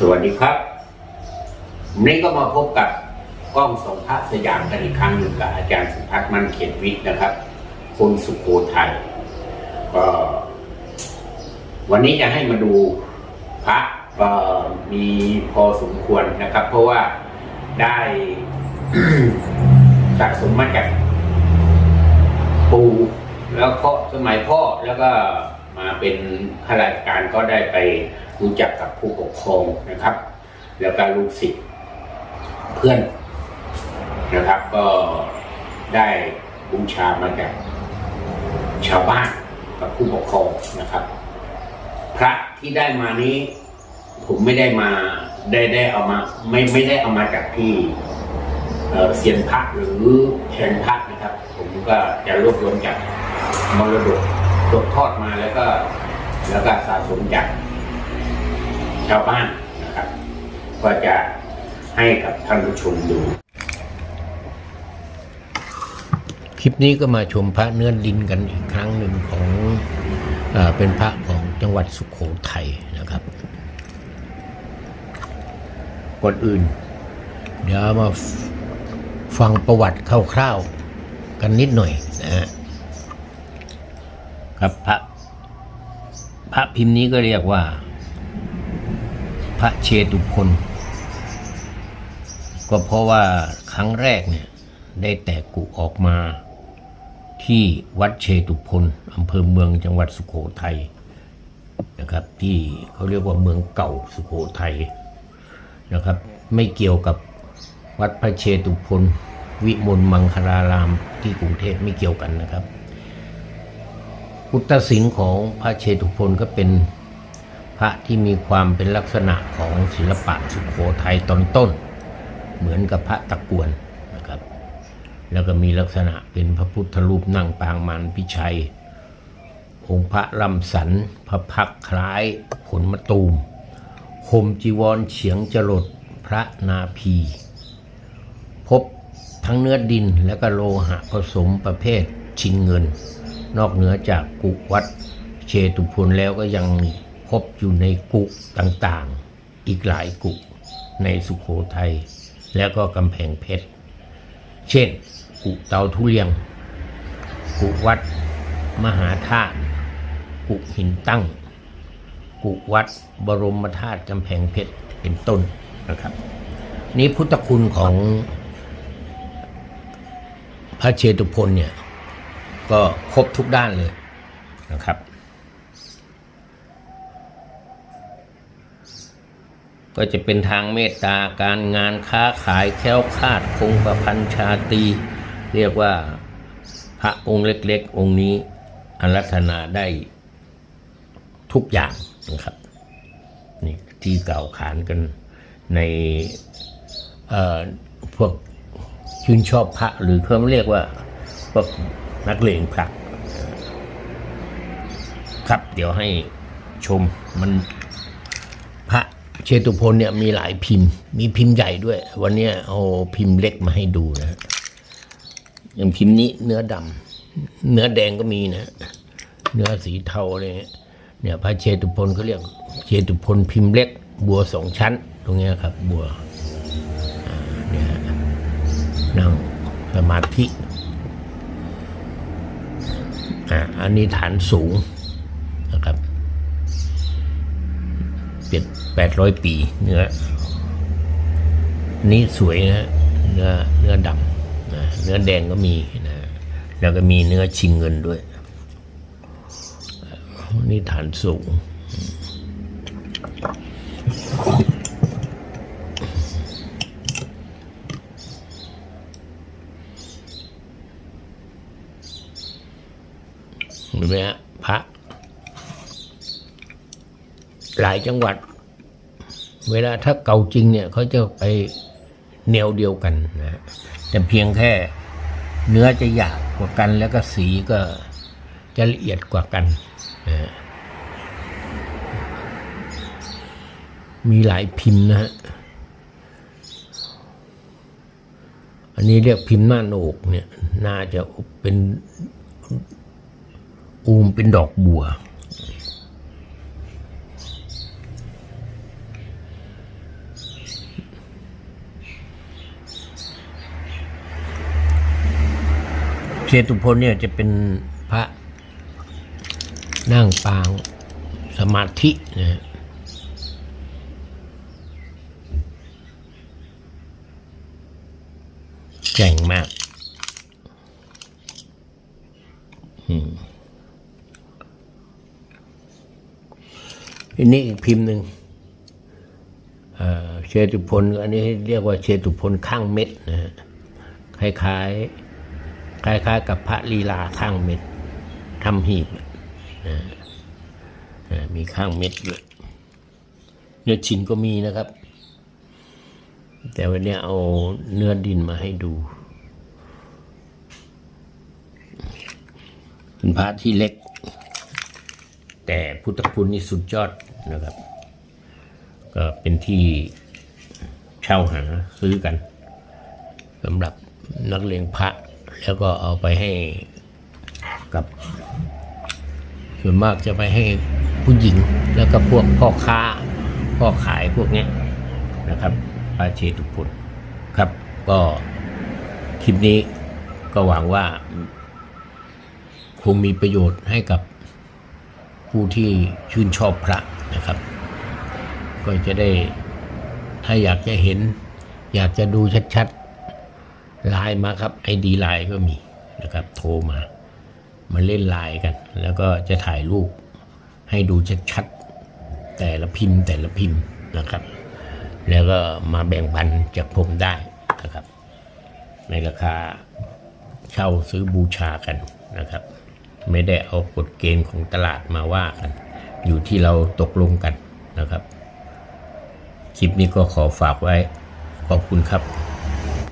สวัสดีครับวันนี้ก็มาพบกับกล้องสองพระสยามกันอีกครั้งหนึ่งกับอาจารย์สุพัฒน์มั่นเขียนวิทย์นะครับ คนสุโขทัยก็ วันนี้จะให้มาดูพระก็มีพอสมควรนะครับ เพราะว่าได้สะสมมาจากปู่แล้วก็สมัยพ่อแล้วก็ มาเป็นข้าราชการก็ได้ไปรู้จักกับผู้ปกครองนะครับ แล้วก็ลูกศิษย์เพื่อนนะครับ ก็ได้บูชามาจากชาวบ้านกับผู้ปกครองนะครับ พระที่ได้มานี้ ผมไม่ได้มาได้ได้เอามา ไม่ไม่ได้เอามาจากที่เซียนพระหรือแทนพระนะครับ ผมก็จะรวบรวมจากมรดก ตกทอดมาแล้วก็ แล้วก็สะสมจากชาวบ้านนะครับ ก็จะให้กับท่านผู้ชมดู คลิปนี้ก็มาชมพระเนื้อดินกันอีกครั้งหนึ่งของเอเป็นพระของจังหวัดสุขโขทัยนะครับก่อนอื่น เดี๋ยวมาฟังประวัติคร่าวๆกันนิดหน่อยนะฮะ ครับพระพระพิมพ์นี้ก็เรียกว่า พระเชตุพนก็เพราะว่าครั้งแรกเนี่ยได้แตกกุออกมาที่วัดเชตุพนอำเภอเมืองจังหวัดสุโขทัยนะครับ ที่เขาเรียกว่าเมืองเก่าสุโขทัยนะครับ ไม่เกี่ยวกับวัดพระเชตุพนวิมลมังคลารามที่กรุงเทพไม่เกี่ยวกันนะครับ พุทธศิลป์ของพระเชตุพนก็เป็นพระที่มีความเป็นลักษณะของศิลปะสุโขทัยตอนต้น เหมือนกับพระตะกวนนะครับ แล้วก็มีลักษณะเป็นพระพุทธรูปนั่งปางมันพิชัย องค์พระลำสันพระพักคล้ายผลมะตูมห่มจีวรเฉียงจรดพระนาภีพบทั้งเนื้อดินและก็โลหะผสมประเภทชินเงิน นอกเหนือจากกุวัดเชตุพนแล้วก็ยังพบอยู่ในกุต่างๆ อีกหลายกุในสุโขทัยแล้วก็กำแพงเพชร เช่น กุเตาทุเรียง กุวัดมหาธาตุ กุหินตั้ง กุวัดบรมธาตุกำแพงเพชรเป็นต้นนะครับ นี่พุทธคุณของพระเชตุพนเนี่ย ก็ครบทุกด้านเลยนะครับ ก็จะเป็นทางเมตตาการงานค้าขายแค้วคาดคงประพันชาตี เรียกว่าพระองค์เล็กๆ องค์นี้อารัธนาได้ทุกอย่างนะครับนี่ที่เก่าขานกันในเอ่อพวกชื่นชอบพระหรือเขาเรียกว่าพวก นักเลงพระครับเดี๋ยวให้ชมมันพระเชตุพนเนี่ยมีหลายพิมพ์ มีพิมพ์ใหญ่ด้วย วันนี้เอาพิมพ์เล็กมาให้ดูนะฮะอย่างพิมพ์นี้เนื้อดำเนื้อแดงก็มีนะ เนื้อสีเทาเงี้ยเนี่ยพระเชตุพนเขาเรียกเชตุพนพิมพ์เล็ก บัวสองชั้น ตรงนี้ครับ บัวเนี่ยฮะนั่งสมาธิ อ่าอันนี้ฐานสูงนะครับเจ็ดแปดร้อยปีเนื้อนี่สวยนะเนื้อเนื้อดำนะเนื้อแดงก็มีนะแล้วก็มีเนื้อชิงเงินด้วย นี่ฐานสูง เห็น ไหมฮะพระหลายจังหวัด เวลาถ้าเก่าจริงเนี่ยเขาจะไปแนวเดียวกันนะแต่เพียงแค่เนื้อจะหยาบกว่ากัน แล้วก็สีก็จะละเอียดกว่ากันนะมีหลายพิมพ์นะฮะอันนี้เรียกพิมพ์หน้าโหนกเนี่ย น่าจะเป็น โอมเป็นดอกบัว เชตุพลเนี่ยจะเป็นพระนั่งปางสมาธินะฮะเก่งมาก อันนี้อีกพิมพ์หนึ่งเชตุพลอันนี้เรียกว่าเชตุพลข้างเม็ดนะฮะคล้ายๆคล้ายๆ กับพระลีลาข้างเม็ดทำหีบนะมีข้างเม็ดด้วยเนื้อชิ้นก็มีนะครับ แต่วันนี้เอาเนื้อดินมาให้ดูเป็นพระที่เล็ก แต่พุทธคุณนี่สุดยอดนะครับ ก็เป็นที่เช่าหาซื้อกันสำหรับนักเลงพระ แล้วก็เอาไปให้กับ ส่วนมากจะไปให้ผู้หญิงแล้วก็พวกพ่อค้าพ่อขายพวกนี้นะครับปาเชตุพุทธครับ ก็คลิปนี้ก็หวังว่า คงมีประโยชน์ให้กับ ผู้ที่ชื่นชอบพระนะครับ ก็จะได้ถ้าอยากจะเห็น อยากจะดูชัดๆไลน์มาครับไอดีไลน์ก็มีนะครับ โทรมา มาเล่นไลน์กัน แล้วก็จะถ่ายรูปให้ดูชัดๆแต่ละพิมพ์แต่ละพิมพ์นะครับ แล้วก็มาแบ่งปันจากผมได้นะครับ ในราคาเช่าซื้อบูชากันนะครับ ไม่ได้เอากฎเกณฑ์ของตลาดมาว่ากัน อยู่ที่เราตกลงกันนะครับ คลิปนี้ก็ขอฝากไว้ ขอบคุณครับ